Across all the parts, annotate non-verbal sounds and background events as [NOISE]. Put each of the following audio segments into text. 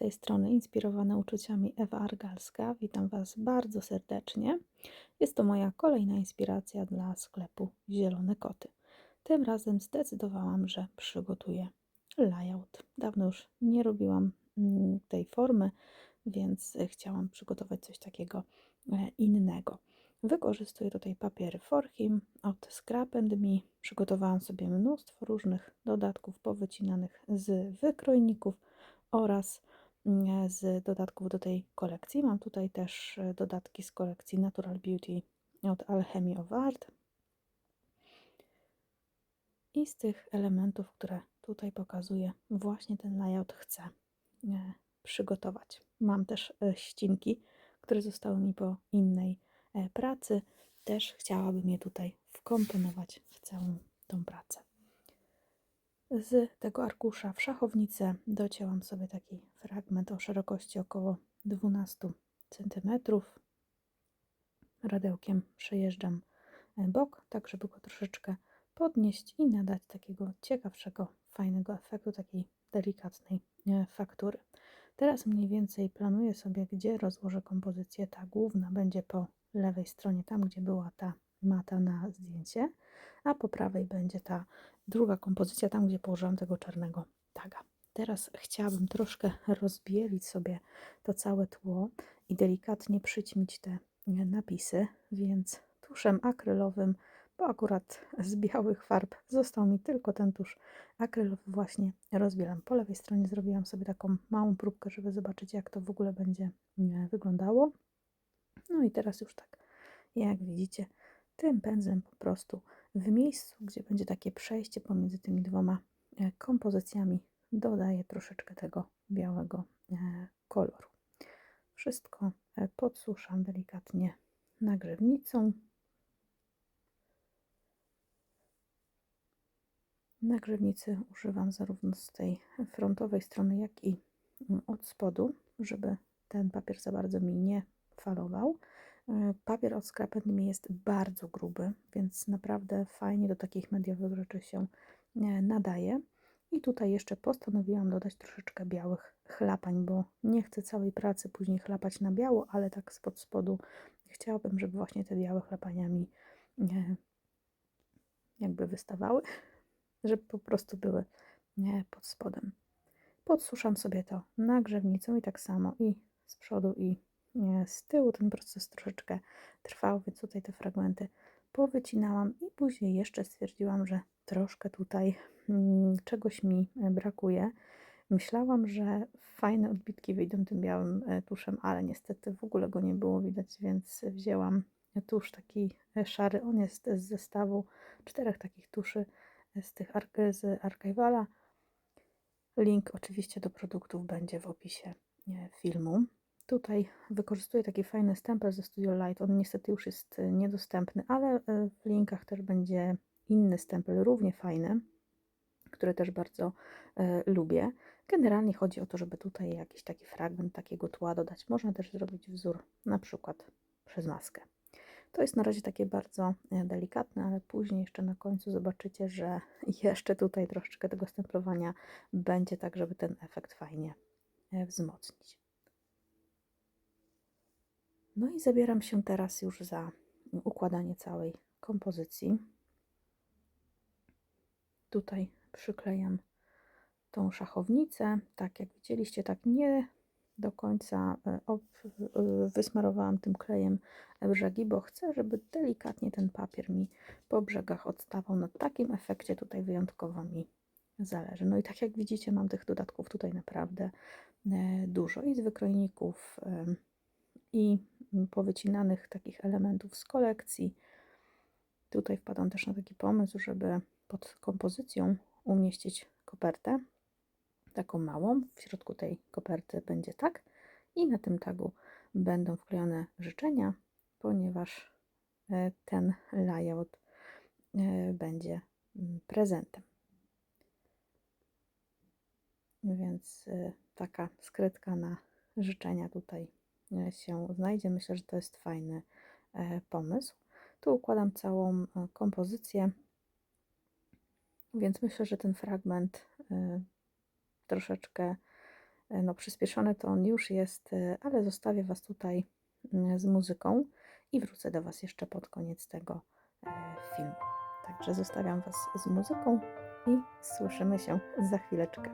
tej strony inspirowana uczuciami Ewa Argalska. Witam Was bardzo serdecznie. Jest to moja kolejna inspiracja dla sklepu Zielone Koty. Tym razem zdecydowałam, że przygotuję layout. Dawno już nie robiłam mm, tej formy, więc chciałam przygotować coś takiego e, innego. Wykorzystuję tutaj papiery Forchim od Scrap Me. Przygotowałam sobie mnóstwo różnych dodatków powycinanych z wykrojników oraz z dodatków do tej kolekcji. Mam tutaj też e, dodatki z kolekcji Natural Beauty od Alchemy of Art. I z tych elementów, które tutaj pokazuję, właśnie ten layout chcę e, przygotować. Mam też e, ścinki, które zostały mi po innej pracy. Też chciałabym je tutaj wkomponować w całą tą pracę. Z tego arkusza w szachownicę docięłam sobie taki fragment o szerokości około 12 cm. Radełkiem przejeżdżam e, bok, tak żeby go troszeczkę podnieść i nadać takiego ciekawszego, fajnego efektu, takiej delikatnej e, faktury. Teraz mniej więcej planuję sobie, gdzie rozłożę kompozycję. Ta główna będzie po lewej stronie, tam gdzie była ta mata na zdjęcie, a po prawej będzie ta druga kompozycja, tam gdzie położyłam tego czarnego taga. Teraz chciałabym troszkę rozbielić sobie to całe tło i delikatnie przyćmić te napisy, więc tuszem akrylowym, bo akurat z białych farb został mi tylko ten tusz akrylowy właśnie rozbielam. Po lewej stronie zrobiłam sobie taką małą próbkę, żeby zobaczyć jak to w ogóle będzie wyglądało. No i teraz już tak, jak widzicie, tym pędzlem po prostu w miejscu, gdzie będzie takie przejście pomiędzy tymi dwoma e, kompozycjami, dodaję troszeczkę tego białego e, koloru. Wszystko e, podsuszam delikatnie nagrzewnicą. Nagrzewnicy używam zarówno z tej frontowej strony, jak i mm, od spodu, żeby ten papier za bardzo mi nie falował. E, papier od mi jest bardzo gruby, więc naprawdę fajnie do takich mediowych rzeczy się nadaje. I tutaj jeszcze postanowiłam dodać troszeczkę białych chlapań, bo nie chcę całej pracy później chlapać na biało, ale tak spod spodu chciałabym, żeby właśnie te białe chlapania mi jakby wystawały, [LAUGHS] żeby po prostu były pod spodem. Podsuszam sobie to nagrzewnicą i tak samo i z przodu i z tyłu ten proces troszeczkę trwał, więc tutaj te fragmenty powycinałam i później jeszcze stwierdziłam, że troszkę tutaj czegoś mi e, brakuje. Myślałam, że fajne odbitki wyjdą tym białym e, tuszem, ale niestety w ogóle go nie było widać, więc wzięłam tusz taki e, szary. On jest z zestawu czterech takich tuszy z tych z Archivala. Link oczywiście do produktów będzie w opisie filmu. Tutaj wykorzystuję taki fajny stempel ze Studio Light. On niestety już jest niedostępny, ale w linkach też będzie inny stempel, równie fajny, który też bardzo e, lubię. Generalnie chodzi o to, żeby tutaj jakiś taki fragment takiego tła dodać. Można też zrobić wzór na przykład przez maskę. To jest na razie takie bardzo delikatne, ale później jeszcze na końcu zobaczycie, że [LAUGHS] jeszcze tutaj troszeczkę tego stemplowania będzie tak, żeby ten efekt fajnie wzmocnić. No i zabieram się teraz już za układanie całej kompozycji. Tutaj przyklejam tą szachownicę. Tak jak widzieliście, tak nie do końca e, e, wysmarowałam tym klejem brzegi, bo chcę, żeby delikatnie ten papier mi po brzegach odstawał. Na takim efekcie tutaj wyjątkowo mi zależy. No i tak jak widzicie, mam tych dodatków tutaj naprawdę e, dużo i z wykrojników i powycinanych takich elementów z kolekcji. Tutaj wpadam też na taki pomysł, żeby pod kompozycją umieścić kopertę, taką małą. W środku tej koperty będzie tak i na tym tagu będą wklejone życzenia, ponieważ e, ten layout e, będzie mm, prezentem. Więc e, taka skrytka na życzenia tutaj się znajdzie. Myślę, że to jest fajny pomysł. Tu układam całą kompozycję, więc myślę, że ten fragment troszeczkę E, No, przyspieszony to on już jest, e, ale zostawię Was tutaj z muzyką i wrócę do Was jeszcze pod koniec tego filmu. Także zostawiam Was z muzyką i słyszymy się za chwileczkę.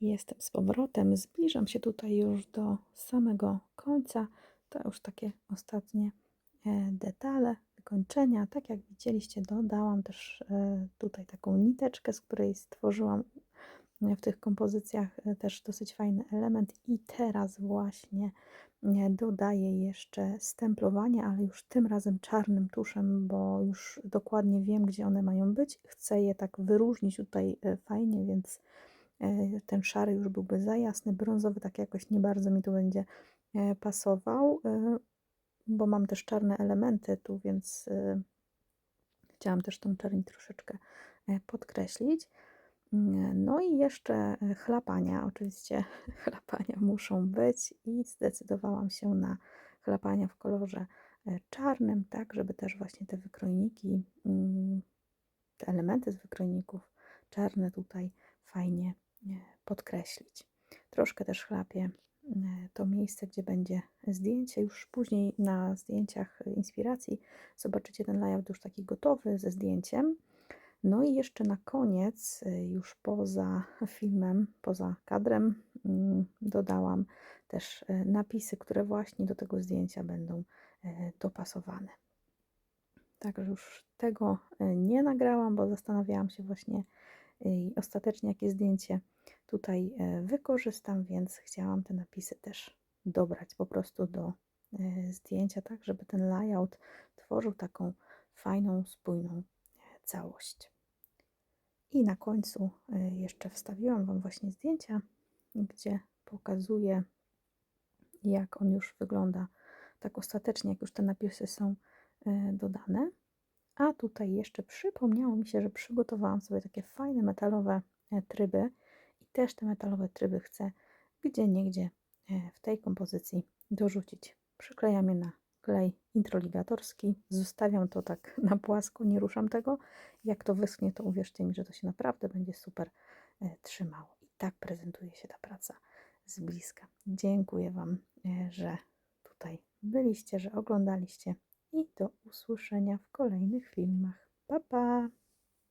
Jestem z powrotem. Zbliżam się tutaj już do samego końca. To już takie ostatnie e, detale, wykończenia. Tak jak widzieliście, dodałam też e, tutaj taką niteczkę, z której stworzyłam e, w tych kompozycjach też dosyć fajny element. I teraz właśnie dodaję jeszcze stemplowanie, ale już tym razem czarnym tuszem, bo już dokładnie wiem, gdzie one mają być. Chcę je tak wyróżnić tutaj fajnie, więc ten szary już byłby za jasny, brązowy tak jakoś nie bardzo mi tu będzie e, pasował, e, bo mam też czarne elementy tu, więc chciałam też tą czerni troszeczkę podkreślić. Mm, no i jeszcze chlapania, oczywiście [LAUGHS] chlapania muszą być i zdecydowałam się na chlapania w kolorze czarnym, tak żeby też właśnie te wykrojniki, mm, te elementy z wykrojników czarne tutaj fajnie podkreślić. Troszkę też chlapię e, to miejsce, gdzie będzie zdjęcie. Już później na zdjęciach inspiracji zobaczycie ten layout już taki gotowy ze zdjęciem. No i jeszcze na koniec, e, już poza filmem, poza kadrem, mm, dodałam też e, napisy, które właśnie do tego zdjęcia będą dopasowane. Także już tego nie nagrałam, bo zastanawiałam się właśnie, i ostatecznie jakie zdjęcie tutaj e, wykorzystam, więc chciałam te napisy też dobrać po prostu do e, zdjęcia, tak żeby ten layout tworzył taką fajną, spójną e, całość. I na końcu jeszcze wstawiłam Wam właśnie zdjęcia, gdzie pokazuję, jak on już wygląda tak ostatecznie, jak już te napisy są dodane. A tutaj jeszcze przypomniało mi się, że przygotowałam sobie takie fajne metalowe e, tryby i też te metalowe tryby chcę gdzie niegdzie e, w tej kompozycji dorzucić. Przyklejam je na klej introligatorski, zostawiam to tak [LAUGHS] na płasko, nie ruszam tego. Jak to wyschnie, to uwierzcie mi, że to się naprawdę będzie super e, trzymało. I tak prezentuje się ta praca z bliska. Dziękuję Wam, że tutaj byliście, że oglądaliście i do usłyszenia w kolejnych filmach. Pa, pa!